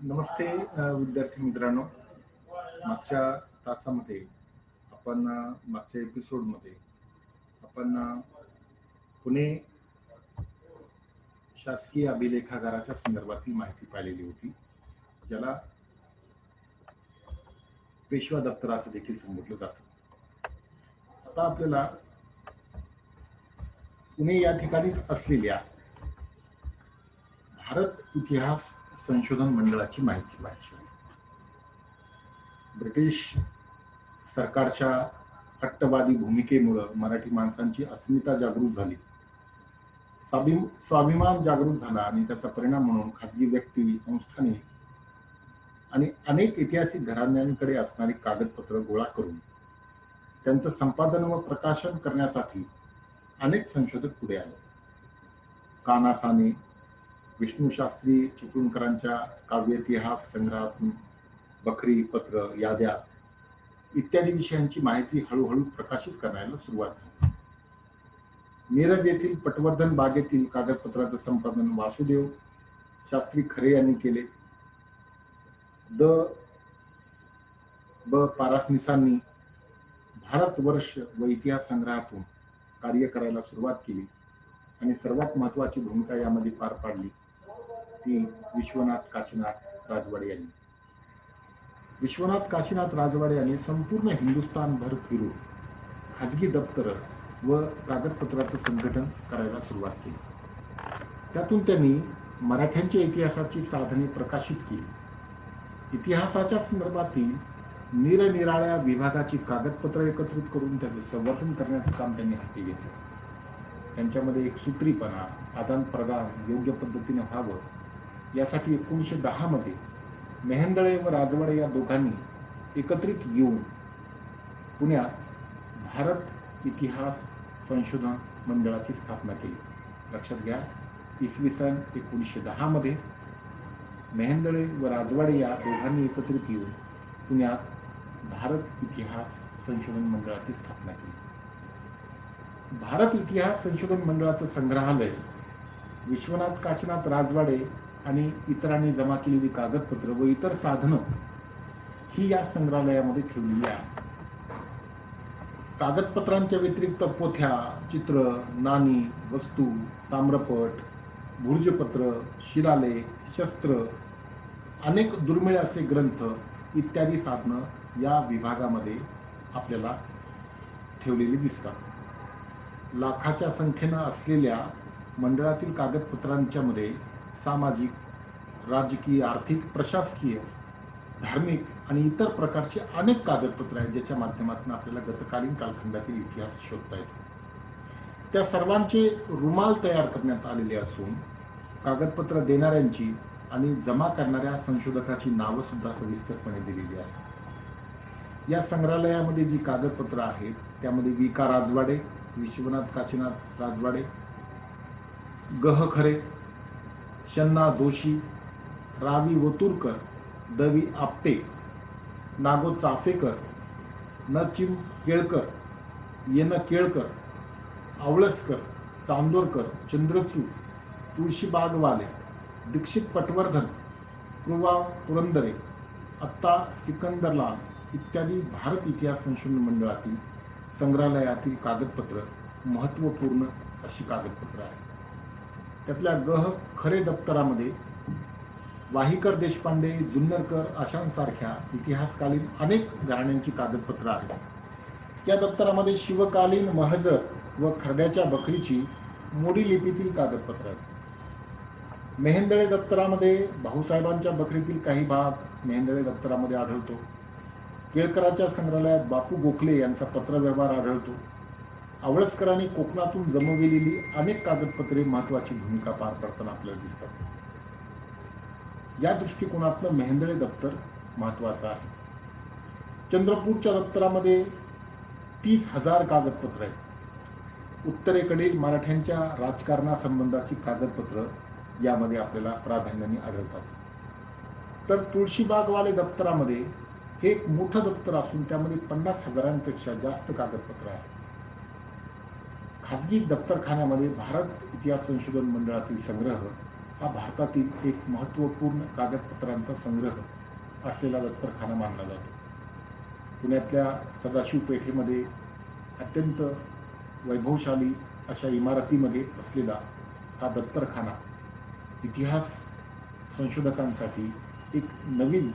नमस्ते विद्यार्थी मित्रांनो. मागच्या तासामध्ये आपण मागच्या एपिसोडमध्ये आपण पुणे शासकीय अभिलेखागाराच्या संदर्भातील माहिती पाहिलेली होती ज्याला पेशवा दप्तर असं देखील संबोधलं जातं. आता आपल्याला पुणे या ठिकाणीच असलेल्या भारत इतिहास संशोधन मंडळाची माहिती पाहिजे. ब्रिटिश सरकारच्या हट्टवादी भूमिकेमुळं मराठी माणसांची अस्मिता जागृत झाली. स्वाभिम स्वाभिमान जागृत झाला आणि त्याचा परिणाम म्हणून खाजगी व्यक्ती संस्थांनी आणि अनेक ऐतिहासिक घराण्यांकडे असणारी कागदपत्र गोळा करून त्यांचं संपादन व प्रकाशन करण्यासाठी अनेक संशोधक पुढे आले. कानासाने विष्णू शास्त्री काव्य इतिहास संग्रहातून बकरी पत्र याद्या इत्यादी विषयांची माहिती हळूहळू प्रकाशित करायला सुरुवात झाली. मिरज येथील पटवर्धन बागेतील कागदपत्राचं संपादन वासुदेव शास्त्री खरे यांनी केले. द. ब. पारासनिसांनी भारतवर्ष व इतिहास संग्रहातून कार्य करायला सुरुवात केली आणि सर्वात महत्वाची भूमिका यामध्ये पार पाडली. ती विश्वनाथ काशीनाथ राजवाडे यांनी. विश्वनाथ काशीनाथ राजवाडे यांनी संपूर्ण हिंदुस्थानभर फिरून खाजगी दप्तर व कागदपत्राचं संघटन करायला सुरुवात केली. त्यातून त्यांनी मराठ्यांच्या इतिहासाची साधने प्रकाशित केली. इतिहासाच्या संदर्भातील निरनिराळ्या विभागाची कागदपत्र एकत्रित करून त्याचं संवर्धन करण्याचं काम त्यांनी हाती घेतलं. त्यांच्यामध्ये एक सूत्रीपणा आदान प्रदान योग्य पद्धतीने व्हावं यासाठी एकोणीसशे दहामध्ये मेहंदळे व राजवाडे या दोघांनी एकत्रित येऊन पुण्यात भारत इतिहास संशोधन मंडळाची स्थापना केली. लक्षात घ्या इसवी सन एकोणीसशे दहामध्ये मेहंदळे व राजवाडे या दोघांनी एकत्रित येऊन पुण्यात भारत इतिहास संशोधन मंडळाची स्थापना केली. भारत इतिहास संशोधन मंडळाचं संग्रहालय विश्वनाथ काशीनाथ राजवाडे आणि इतरांनी जमा केलेली कागदपत्र व इतर साधनं ही या संग्रहालयामध्ये ठेवलेली आहे कागदपत्रांच्या व्यतिरिक्त पोथ्या चित्र नाणी वस्तू ताम्रपट भुर्जपत्र शिलालेख शस्त्र अनेक दुर्मिळ असे ग्रंथ इत्यादी साधनं या विभागामध्ये आपल्याला ठेवलेली दिसतात. लाखाच्या संख्येनं असलेल्या मंडळातील कागदपत्रांच्यामध्ये सामाजिक राजकीय आर्थिक प्रशासकीय धार्मिक आणि इतर प्रकारचे अनेक कागदपत्र आहेत ज्याच्या माध्यमातून आपल्याला गतकालीन कालखंडातील इतिहास शोधता येतो. त्या सर्वांचे रुमाल तयार करण्यात आलेले असून कागदपत्र देणाऱ्यांची आणि जमा करणाऱ्या संशोधकाची नावं सुद्धा सविस्तरपणे दिलेली आहेत. या संग्रहालयामध्ये जी कागदपत्र आहेत त्यामध्ये वि का राजवाडे विश्वनाथ काशीनाथ राजवाडे गह खरे शन्ना दोशी रावी वतुरकर दवी आपटे नागो चाफेकर न चिम केळकर येन केळकर आवळसकर चांदोरकर चंद्रचूड तुळशीबागवाले दीक्षित पटवर्धन कृवा पुरंदरे आत्ता सिकंदरलाल इत्यादी भारत इतिहास संशोधन मंडळातील संग्रहालयातील कागदपत्र महत्त्वपूर्ण अशी कागदपत्र आहेत. त्यातल्या गह खरे दप्तरामध्ये वाहीकर देशपांडे जुन्नरकर अशांसारख्या इतिहासकालीन अनेक घराण्यांची कागदपत्रं आहेत. या दप्तरामध्ये शिवकालीन महजर व खरड्याच्या बकरीची मोडी लिपीतील कागदपत्र आहेत. मेहेंदळे दप्तरामध्ये भाऊसाहेबांच्या बकरीतील काही भाग मेहेंदळे दप्तरामध्ये आढळतो. केळकराच्या संग्रहालयात बापू गोखले यांचा पत्रव्यवहार आढळतो. आवळसकरांनी कोकणातून जमविलेली अनेक कागदपत्रे महत्वाची भूमिका पार पडताना आपल्याला दिसतात. या दृष्टिकोनातनं मेहेंदळे दप्तर महत्वाचं आहे. चंद्रपूरच्या दप्तरामध्ये तीस हजार कागदपत्र आहेत. उत्तरेकडील मराठ्यांच्या राजकारणासंबंधाची कागदपत्र यामध्ये आपल्याला प्राधान्याने आढळतात. तर तुळशीबागवाले दप्तरामध्ये हे एक मोठं दप्तर असून त्यामध्ये पन्नास हजारांपेक्षा जास्त कागदपत्र आहेत. खाजगी दप्तरखान्यामध्ये भारत इतिहास संशोधन मंडळातील संग्रह हा भारतातील एक महत्त्वपूर्ण कागदपत्रांचा संग्रह असलेला दफ्तरखाना मानला जातो. पुण्यातल्या सदाशिव पेठेमध्ये अत्यंत वैभवशाली अशा इमारतीमध्ये असलेला हा दफ्तरखाना इतिहास संशोधकांसाठी एक नवीन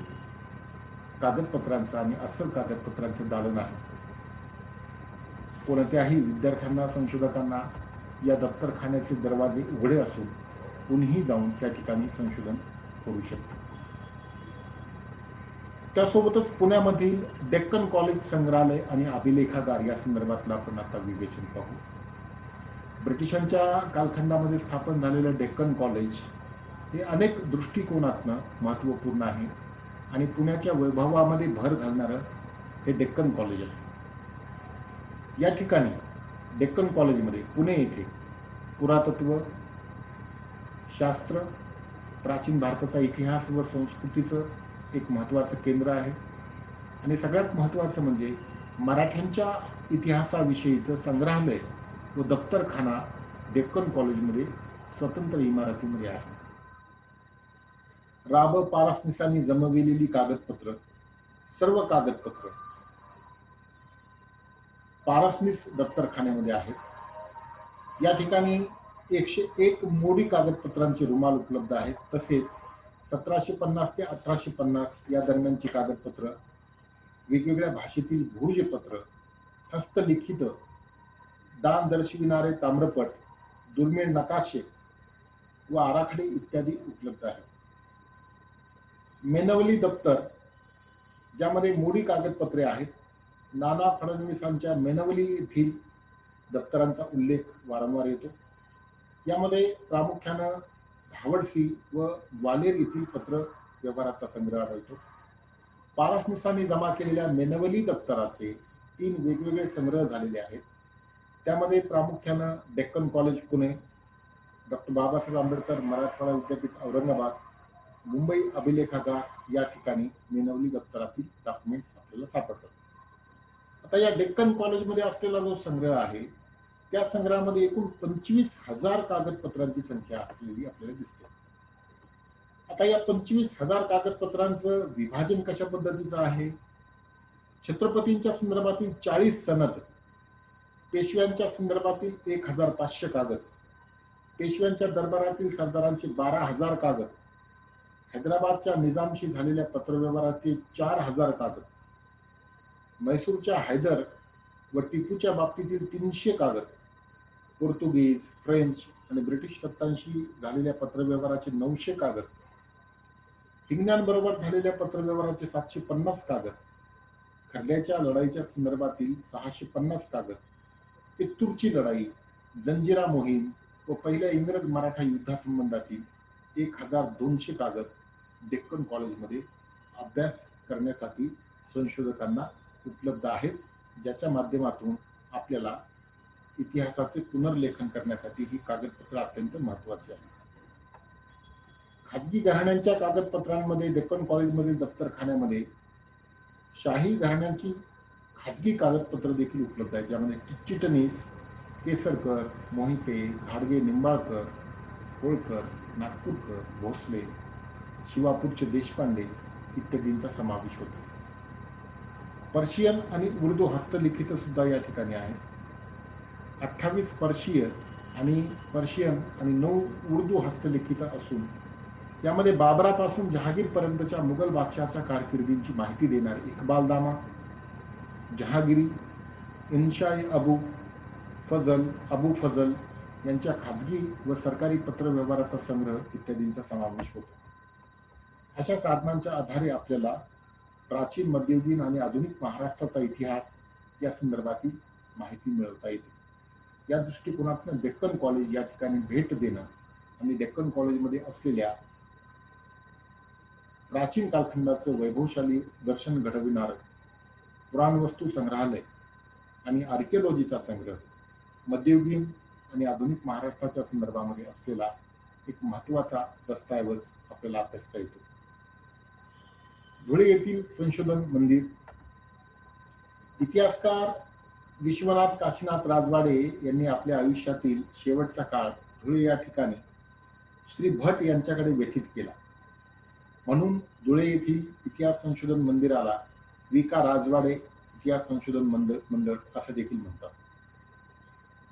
कागदपत्रांचं आणि अस्सल कागदपत्रांचं दालन आहे. कोणत्याही विद्यार्थ्यांना संशोधकांना या दप्तरखान्याचे दरवाजे उघडे असून कुणीही जाऊन त्या ठिकाणी संशोधन करू शकते. त्यासोबतच पुण्यामधील डेक्कन कॉलेज संग्रहालय आणि अभिलेखागार या संदर्भातलं आपण आता विवेचन पाहू. ब्रिटिशांच्या कालखंडामध्ये स्थापन झालेलं डेक्कन कॉलेज हे अनेक दृष्टिकोनातनं महत्त्वपूर्ण आहे आणि पुण्याच्या वैभवामध्ये भर घालणारं हे डेक्कन कॉलेज आहे. या ठिकाणी डेक्कन कॉलेजमध्ये पुणे येथे पुरातत्व शास्त्र प्राचीन भारताचा इतिहास व संस्कृतीचं एक महत्त्वाचं केंद्र आहे. आणि सगळ्यात महत्त्वाचं म्हणजे मराठ्यांच्या इतिहासाविषयीचं संग्रहालय व दप्तरखाना डेक्कन कॉलेजमध्ये स्वतंत्र इमारतीमध्ये आहे. राब पारसनिसांनी जमविलेली कागदपत्र सर्व कागदपत्र पारसनीस दप्तरखान्यामध्ये आहेत. या ठिकाणी एकशे एक मोडी कागदपत्रांचे रुमाल उपलब्ध आहेत. तसेच सतराशे पन्नास ते अठराशे पन्नास या दरम्यानची कागदपत्र वेगवेगळ्या भाषेतील भूर्जपत्र हस्तलिखित दान दर्शविणारे ताम्रपट दुर्मिळ नकाशे व आराखडे इत्यादी उपलब्ध आहेत. मेनवली दप्तर ज्यामध्ये मोडी कागदपत्रे आहेत नाना फडणवीसांच्या मेनवली येथील दप्तरांचा उल्लेख वारंवार येतो. यामध्ये प्रामुख्यानं धावडसी व ग्वालेर येथील पत्र व्यवहाराचा संग्रह आढळतो पारसनिसांनी जमा केलेल्या मेनवली दप्तराचे तीन वेगवेगळे संग्रह झालेले आहेत. त्यामध्ये प्रामुख्यानं डेक्कन कॉलेज पुणे डॉक्टर बाबासाहेब आंबेडकर मराठवाडा विद्यापीठ औरंगाबाद मुंबई अभिलेखागार या ठिकाणी मेनवली दप्तरातील डॉक्युमेंट्स आपल्याला सापडतात. आता या डेक्कन कॉलेजमध्ये असलेला जो संग्रह आहे त्या संग्रहामध्ये एकूण पंचवीस हजार कागदपत्रांची संख्या असलेली आपल्याला दिसते. आता या पंचवीस हजार कागदपत्रांचं विभाजन कशा पद्धतीचं आहे? छत्रपतींच्या संदर्भातील चाळीस सनद पेशव्यांच्या संदर्भातील एक हजार पाचशे कागद पेशव्यांच्या दरबारातील सरदारांचे बारा हजार कागद हैदराबादच्या निजामशी झालेल्या पत्रव्यवहाराचे चार हजार कागद मैसूरच्या हैदर व टिपूच्या बाबतीतील तीनशे कागद पोर्तुगीज फ्रेंच आणि ब्रिटिश सत्तांशी झालेल्या पत्रव्यवहाराचे नऊशे कागद हिंगण्यांबरोबर झालेल्या पत्रव्यवहाराचे सातशे पन्नास कागद खरड्याच्या लढाईच्या संदर्भातील सहाशे पन्नास कागद कित्तूरची लढाई जंजिरा मोहीम व पहिल्या इंग्रज मराठा युद्धासंबंधातील एक हजार दोनशे कागद डेक्कन कॉलेजमध्ये अभ्यास करण्यासाठी संशोधकांना उपलब्ध आहेत ज्याच्या माध्यमातून आपल्याला इतिहासाचे पुनर्लेखन करण्यासाठी ही कागदपत्र अत्यंत महत्वाची आहे खाजगी घराण्यांच्या कागदपत्रांमध्ये डेक्कन कॉलेजमधील दप्तरखान्यामध्ये शाही घराण्यांची खाजगी कागदपत्र देखील उपलब्ध आहेत ज्यामध्ये चिटणीस केसरकर मोहिते घाडगे निंबाळकर होळकर नागपूरकर भोसले शिवापूरचे देशपांडे इत्यादींचा समावेश होतो. पर्शियन आणि उर्दू हस्तलिखितसुद्धा या ठिकाणी आहेत. अठ्ठावीस पर्शियन आणि पर्शियन आणि नऊ उर्दू हस्तलिखित असून यामध्ये बाबरापासून जहागीरपर्यंतच्या मुघल बादशहाच्या कारकिर्दींची माहिती देणारे इकबालदामा जहागिरी इन्शाय अबू फजल अबू फजल यांच्या खाजगी व सरकारी पत्रव्यवहाराचा संग्रह इत्यादींचा समावेश होतो. अशा साधनांच्या आधारे आपल्याला प्राचीन मध्ययुगीन आणि आधुनिक महाराष्ट्राचा इतिहास या संदर्भातील माहिती मिळवता येते. या दृष्टिकोनातून डेक्कन कॉलेज या ठिकाणी भेट देणं आणि डेक्कन कॉलेजमध्ये असलेल्या प्राचीन कालखंडाचं वैभवशाली दर्शन घडविणारं पुराणवस्तू संग्रहालय आणि आर्किओलॉजीचा संग्रह मध्ययुगीन आणि आधुनिक महाराष्ट्राच्या संदर्भामध्ये असलेला एक महत्त्वाचा दस्तऐवज आपल्याला अभ्यासता येतो. धुळे येथील संशोधन मंदिर. इतिहासकार विश्वनाथ काशीनाथ राजवाडे यांनी आपल्या आयुष्यातील शेवटचा काळ धुळे या ठिकाणी श्री भट यांच्याकडे व्यथित केला. म्हणून धुळे येथील इतिहास संशोधन मंदिराला विका राजवाडे इतिहास संशोधन मंदिर मंडळ असं देखील म्हणतात.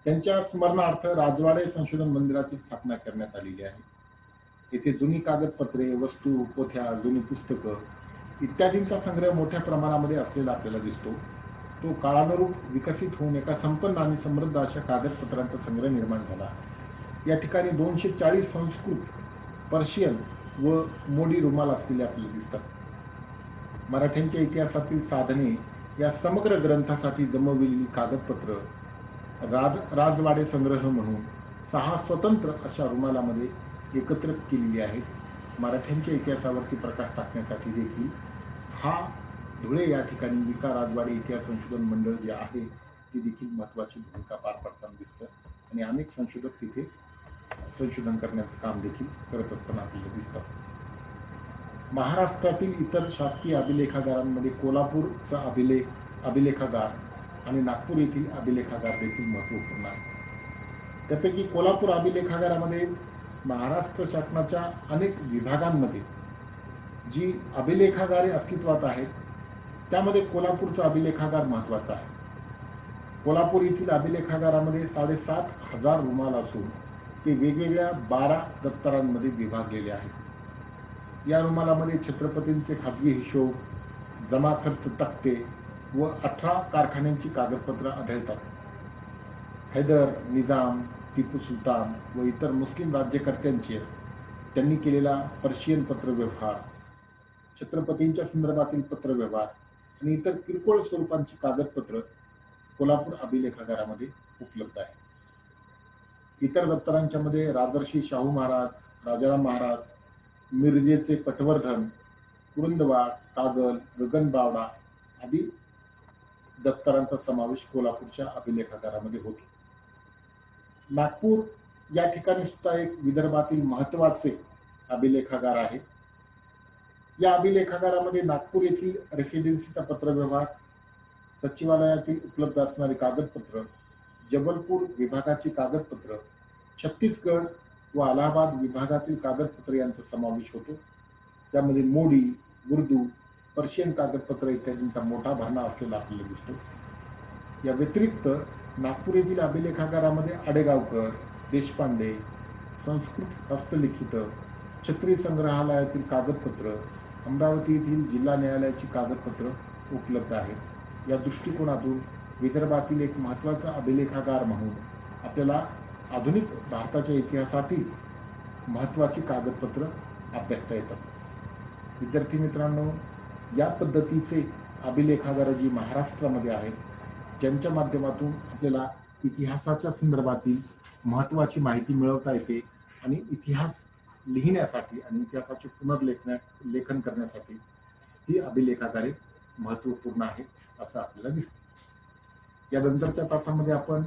त्यांच्या स्मरणार्थ राजवाडे संशोधन मंदिराची स्थापना करण्यात आलेली आहे. येथे जुनी कागदपत्रे वस्तू पोथ्या जुनी पुस्तकं इत्यादींचा संग्रह मोठ्या प्रमाणामध्ये असलेला आपल्याला दिसतो. तो काळानुरूप विकसित होऊन एका संपन्न आणि समृद्ध अशा कागदपत्रांचा संग्रह निर्माण झाला. या ठिकाणी दोनशे चाळीस संस्कृत पर्शियन व मोडी रुमाल असलेले आपल्याला दिसतात. मराठ्यांच्या इतिहासातील साधने या समग्र ग्रंथासाठी जमविलेली कागदपत्र राज राजवाडे संग्रह म्हणून सहा स्वतंत्र अशा रुमालामध्ये एकत्रित केलेली आहेत. मराठ्यांच्या इतिहासावरती प्रकाश टाकण्यासाठी देखील हा धुळे या ठिकाणी मिका राजवाडे इतिहास संशोधन मंडळ जे आहे ती देखील महत्त्वाची भूमिका पार पाडताना दिसतं. आणि अनेक संशोधक तिथे संशोधन करण्याचं काम देखील करत असताना आपल्याला दिसतात महाराष्ट्रातील इतर शासकीय अभिलेखागारांमध्ये कोल्हापूरचा अभिलेख अभिलेखागार आणि नागपूर येथील अभिलेखागार देखील महत्त्वपूर्ण आहे. त्यापैकी कोल्हापूर अभिलेखागारामध्ये महाराष्ट्र शासनाच्या अनेक विभागांमध्ये जी अभिलेखागारे अस्तित्वात आहेत त्यामध्ये कोल्हापूरचा अभिलेखागार महत्त्वाचा आहे. कोल्हापूर येथील अभिलेखागारामध्ये साडेसात हजार रुमाल असून ते वेगवेगळ्या बारा दप्तरांमध्ये विभागलेले आहेत. या रुमालामध्ये छत्रपतींचे खाजगी हिशोब जमा खर्च तक्ते व अठरा कारखान्यांची कागदपत्र आढळतात. हैदर निजाम टिपू सुलतान व इतर मुस्लिम राज्यकर्त्यांचे त्यांनी केलेला पर्शियन पत्रव्यवहार छत्रपतींच्या संदर्भातील पत्रव्यवहार आणि इतर किरकोळ स्वरूपांची कागदपत्र कोल्हापूर अभिलेखागारामध्ये उपलब्ध आहे. इतर दप्तरांच्या मध्ये राजर्षी शाहू महाराज राजाराम महाराज मिरजेचे पटवर्धन कुरुंदवाड कागल गगनबावडा आदी दप्तरांचा समावेश कोल्हापूरच्या अभिलेखागारामध्ये होतो. नागपूर या ठिकाणी सुद्धा एक विदर्भातील महत्त्वाचे अभिलेखागार आहे. या अभिलेखागारामध्ये नागपूर येथील रेसिडेन्सीचा पत्रव्यवहार सचिवालयातील उपलब्ध असणारी कागदपत्र जबलपूर विभागाची कागदपत्र छत्तीसगड व अलाहाबाद विभागातील कागदपत्र यांचा समावेश होतो. त्यामध्ये मोडी उर्दू पर्शियन कागदपत्र इत्यादींचा मोठा भरणा असलेला आपल्याला दिसतो. या व्यतिरिक्त नागपूर येथील अभिलेखागारामध्ये आडेगावकर देशपांडे संस्कृत हस्तलिखित छत्री संग्रहालयातील कागदपत्र अमरावती येथील जिल्हा न्यायालयाची कागदपत्र उपलब्ध आहेत या दृष्टिकोनातून विदर्भातील एक महत्त्वाचा अभिलेखागार म्हणून आपल्याला आधुनिक भारताच्या इतिहासातील महत्त्वाची कागदपत्र अभ्यासता येतात. विद्यार्थी मित्रांनो या पद्धतीचे अभिलेखागार जी महाराष्ट्रामध्ये आहेत ज्यांच्या माध्यमातून आपल्याला इतिहासाच्या संदर्भातील महत्त्वाची माहिती मिळवता येते आणि इतिहास लिहिण्यासाठी आणि इतिहासाचे पुनर्लेखण्या लेखन करण्यासाठी ही अभिलेखागारे महत्त्वपूर्ण आहे असं आपल्याला दिसतं. यानंतरच्या तासामध्ये आपण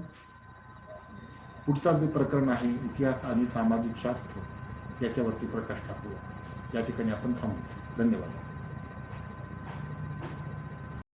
पुढचा जे प्रकरण आहे इतिहास आणि सामाजिक शास्त्र याच्यावरती प्रकाश टाकूया. या ठिकाणी आपण थांबू. धन्यवाद.